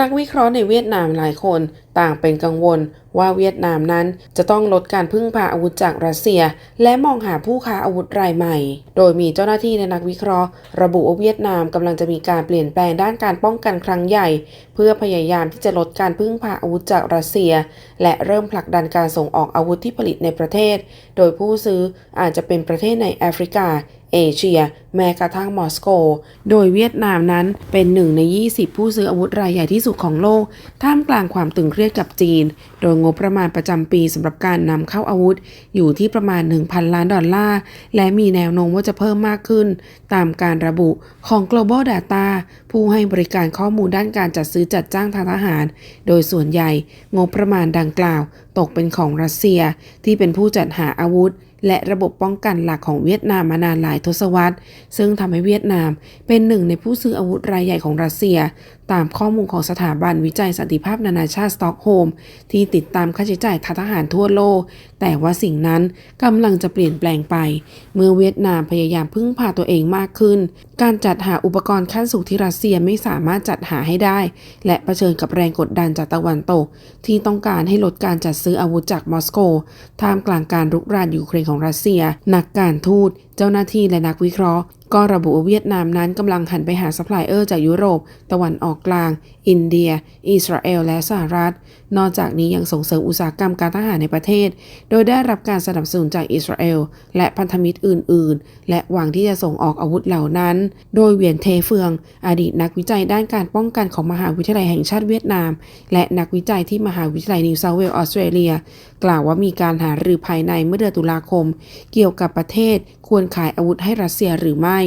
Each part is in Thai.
นักวิเคราะห์ในเวียดนามหลายคนต่างเป็นกังวลว่าเวียดนามนั้นจะต้องลดการพึ่งพาอาวุธจากรัสเซีย และมองหาผู้ค้าอาวุธรายใหม่ โดยมีเจ้าหน้าที่และนักวิเคราะห์ ระบุว่าเวียดนามกำลังจะมีการเปลี่ยนแปลงด้านการป้องกันครั้งใหญ่ เพื่อพยายามที่จะลดการพึ่งพาอาวุธจากรัสเซีย และเริ่มผลักดันการส่งออกอาวุธที่ผลิตในประเทศ โดยผู้ซื้ออาจจะเป็นประเทศในแอฟริกา เอเชีย แม้กระทั่งมอสโก โดยเวียดนามนั้นเป็นหนึ่งใน 20 ผู้ซื้ออาวุธรายใหญ่ที่สุดของโลก ท่ามกลางความตึงเครียดกับจีน โดยงบประมาณประจำปีสำหรับการนำเข้าอาวุธ อยู่ที่ประมาณ 1,000 ล้านดอลลาร์ และมีแนวโน้มว่าจะเพิ่มมากขึ้น ตามการระบุของ Global Data ผู้ให้บริการข้อมูลด้านการจัดซื้อจัดจ้างทางทหาร โดยส่วนใหญ่งบประมาณดังกล่าว ตกเป็นของรัสเซียที่เป็นผู้จัดหาอาวุธและระบบป้องกันหลักของเวียดนามมานานหลายทศวรรษ ซึ่งทำให้เวียดนามเป็นหนึ่งในผู้ซื้ออาวุธรายใหญ่ของรัสเซีย ตามข้อมูลของสถาบันวิจัยสันติภาพนานาชาติสต็อกโฮมที่ติดตามค่าใช้จ่ายทางทหารทั่วโลก แต่ว่าสิ่งนั้นกำลังจะเปลี่ยนแปลงไป เมื่อเวียดนามพยายามพึ่งพาตัวเองมากขึ้น การจัดหาอุปกรณ์ขั้นสูงที่รัสเซียไม่สามารถจัดหาให้ได้ และะเผชิญกับแรงกดดันจากตะวันตก ที่ต้องการให้ลดการจัดซื้ออาวุธจากมอสโก ท่ามกลางการรุกรานยูเครนของรัสเซีย นักการทูต เจ้าหน้าที่และนักวิเคราะห์ ก็ระบุว่าเวียดนามนั้นกำลังหันไปหาซัพพลายเออร์จากยุโรป ตะวันออกกลาง อินเดีย อิสราเอล และสหรัฐ นอกจากนี้ยังส่งเสริมอุตสาหกรรมการทหารในประเทศ โดยได้รับการสนับสนุนจากอิสราเอล และพันธมิตรอื่น ๆ และหวังที่จะส่งออกอาวุธเหล่านั้น โดยเวียนเทเฟือง อดีตนักวิจัยด้านการป้องกันของมหาวิทยาลัยแห่งชาติเวียดนาม และนักวิจัยที่มหาวิทยาลัยนิวเซาเวลส์ออสเตรเลียกล่าวว่ามีการหารือภายในเมื่อเดือนตุลาคม เกี่ยวกับประเทศควรขายอาวุธให้รัสเซียหรือไม่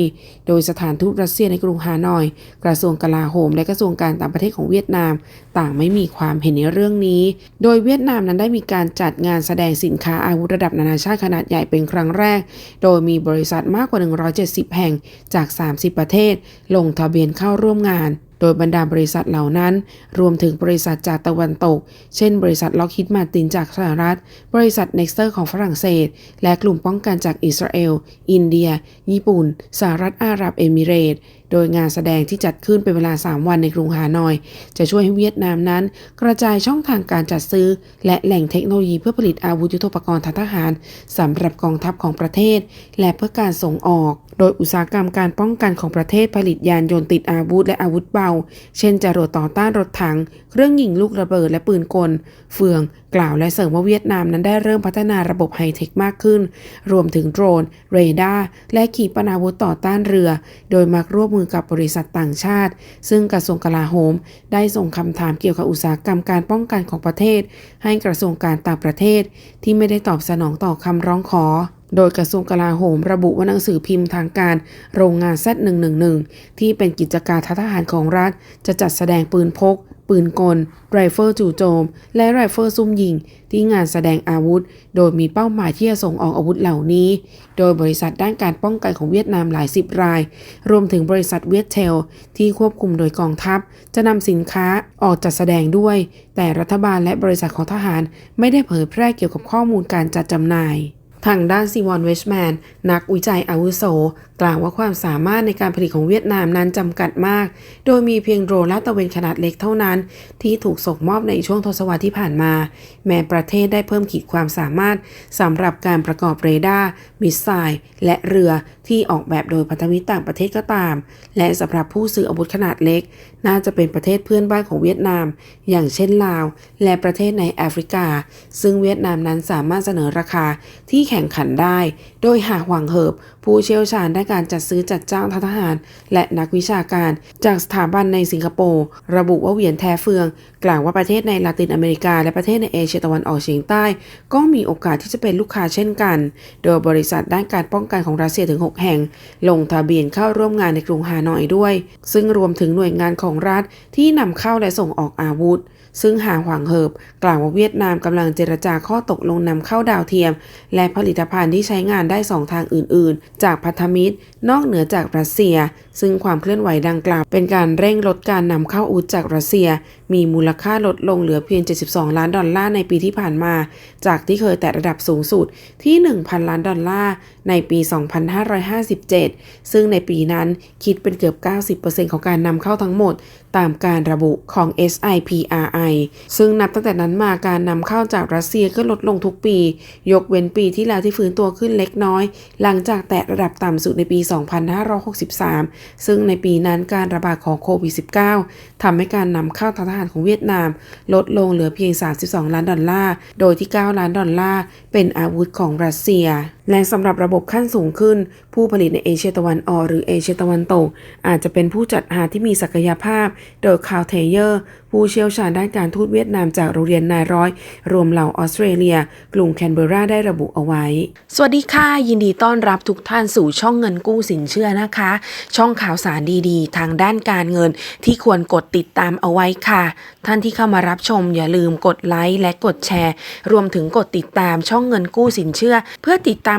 โดยสถานทูตรัสเซียในกรุงฮานอย กระทรวงกลาโหม และกระทรวงการต่างประเทศของเวียดนาม ต่างไม่มีความเห็นในเรื่องนี้ โดยเวียดนามนั้นได้มีการจัดงานแสดงสินค้าอาวุธระดับนานาชาติขนาดใหญ่เป็นครั้งแรก โดยมีบริษัทมากกว่า 170 แห่งจาก 30 ประเทศ ลงทะเบียนเข้าร่วมงาน โดยบรรดาบริษัทเหล่านั้น รวมถึงบริษัทจากตะวันตก เช่น บริษัทล็อกฮิตมาตินจากสหรัฐ บริษัทเน็กเตอร์ของฝรั่งเศส และกลุ่มป้องกันจากอิสราเอล อินเดีย ญี่ปุ่น สหรัฐอาหรับเอมิเรตส์ โดยงานแสดงที่จัดขึ้นเป็นเวลา 3 วันในกรุงฮานอย จะช่วยให้เวียดนามนั้น กระจายช่องทางการจัดซื้อ และแหล่งเทคโนโลยีเพื่อผลิตอาวุธยุทโธปกรณ์ทางทหารสำหรับกองทัพของประเทศ และเพื่อการส่งออก โดยอุตสาหกรรมการป้องกันของประเทศผลิตยานยนต์ติดอาวุธและอาวุธเบา เช่นจรวดต่อต้านรถถังเครื่องยิงลูกระเบิดและปืนกล เฟือง กล่าวและเสริมว่าเวียดนามนั้นได้เริ่มพัฒนาระบบไฮเทคมากขึ้น รวมถึงโดรน เรดาร์ และขีปนาวุธต่อต้านเรือ โดยมักร่วมมือกับบริษัทต่างชาติ ซึ่งกระทรวงกลาโหม ได้ส่งคำถามเกี่ยวกับอุตสาหกรรมการป้องกันของประเทศ ให้กระทรวงการต่างประเทศ ที่ไม่ได้ตอบสนองต่อคำร้องขอโดยกระทรวงกลาโหมระบุว่าหนังสือพิมพ์ทางการโรงงาน Z111 ที่เป็นกิจการทหารของรัฐ จะจัดแสดงปืนพก ปืนกล ไรเฟิลจู่โจม และไรเฟิลซุ่มยิง ที่งานแสดงอาวุธ โดยมีเป้าหมายที่จะส่งออกอาวุธเหล่านี้ โดยบริษัทด้านการป้องกันของเวียดนามหลายสิบราย รวมถึงบริษัทเวียดเทลที่ควบคุมโดยกองทัพ จะนำสินค้าออกจัดแสดงด้วย แต่รัฐบาลและบริษัทของทหารไม่ได้เผยแพร่เกี่ยวกับข้อมูลการจัดจำหน่าย ทางด้านซีวอนเวชแมน นักวิจัยอาวุโส กล่าวว่าความสามารถในการผลิตของเวียดนามนั้นจำกัดมาก โดยมีเพียงโดรนลาดตระเวนขนาดเล็กเท่านั้น ที่ถูกส่งมอบในช่วงทศวรรษที่ผ่านมา แม้ประเทศได้เพิ่มขีดความสามารถสำหรับการประกอบเรดาร์มิสไซล์และเรือที่ออกแบบโดยพันธมิตรต่างประเทศก็ตาม และสำหรับผู้ซื้ออาวุธขนาดเล็กน่าจะเป็นประเทศเพื่อนบ้านของเวียดนาม อย่างเช่นลาว และประเทศในแอฟริกา ซึ่งเวียดนามนั้นสามารถเสนอราคาที่แข่งขันได้ โดยหากหวังเหิบ ผู้เชี่ยวชาญด้านการจัดซื้อจัดจ้างทหาร และนักวิชาการ จากสถาบันในสิงคโปร์ระบุว่าเหวียนแทเฟือง กล่าวว่าประเทศในลาตินอเมริกา และประเทศในเอเชียตะวันออกเฉียงใต้ ก็มีโอกาสที่จะเป็นลูกค้าเช่นกัน โดยบริษัทด้านการป้องกันของรัสเซียถึง 6 แห่ง ลงทะเบียนเข้าร่วมงานในกรุงฮานอยด้วย ซึ่งรวมถึงหน่วยงานของของรัฐที่นำเข้าและส่งออกอาวุธ ซึ่งหางหวังเหิบกล่าวว่าเวียดนามกำลังเจรจาข้อตกลงนำเข้าดาวเทียม และผลิตภัณฑ์ที่ใช้งานได้สองทางอื่น ๆ จากพันธมิตร นอกเหนือจากรัสเซีย ซึ่งความเคลื่อนไหวดังกล่าว เป็นการเร่งลดการนำเข้าอาวุธจากรัสเซีย มีมูลค่าลดลงเหลือเพียง 72 ล้านดอลลาร์ในปีที่ผ่านมา จากที่เคยแตะระดับสูงสุดที่ 1,000 ล้านดอลลาร์ในปี 2557 ซึ่งในปีนั้นคิดเป็นเกือบ 90%ของการนำเข้าทั้งหมดตามการระบุของ SIPRI ซึ่งนับตั้งแต่นั้นมาการนำเข้าจากรัสเซียก็ลดลงทุกปี ยกเว้นปีที่แล้วที่ฟื้นตัวขึ้นเล็กน้อย หลังจากแตะระดับต่ำสุดในปี 2563 ซึ่งในปีนั้นการระบาดของโควิด -19 ทำให้การนำเข้าทางทหารของเวียดนาม ลดลงเหลือเพียง 32 ล้านดอลลาร์ โดยที่ 9 ล้านดอลลาร์เป็นอาวุธของรัสเซีย และสำหรับระบบขั้นสูงขึ้น ผู้ผลิตในเอเชียตะวันออกหรือเอเชียตะวันตก อาจจะเป็นผู้จัดหาที่มีศักยภาพ โดยคาวเทเยอร์ ผู้เชี่ยวชาญด้านการทูตเวียดนามจากโรงเรียนนายร้อย รวมเหล่าออสเตรเลียกรุงแคนเบอร์ราได้ระบุเอาไว้ สวัสดีค่ะ ยินดีต้อนรับทุกท่านสู่ช่องเงินกู้สินเชื่อนะคะ ช่องข่าวสารดีๆ ทางด้านการเงินที่ควรกดติดตามเอาไว้ค่ะ ท่านที่เข้ามารับชมอย่าลืมกดไลค์และกดแชร์ รวมถึงกดติดตามช่องเงินกู้สินเชื่อ เพื่อติดตาม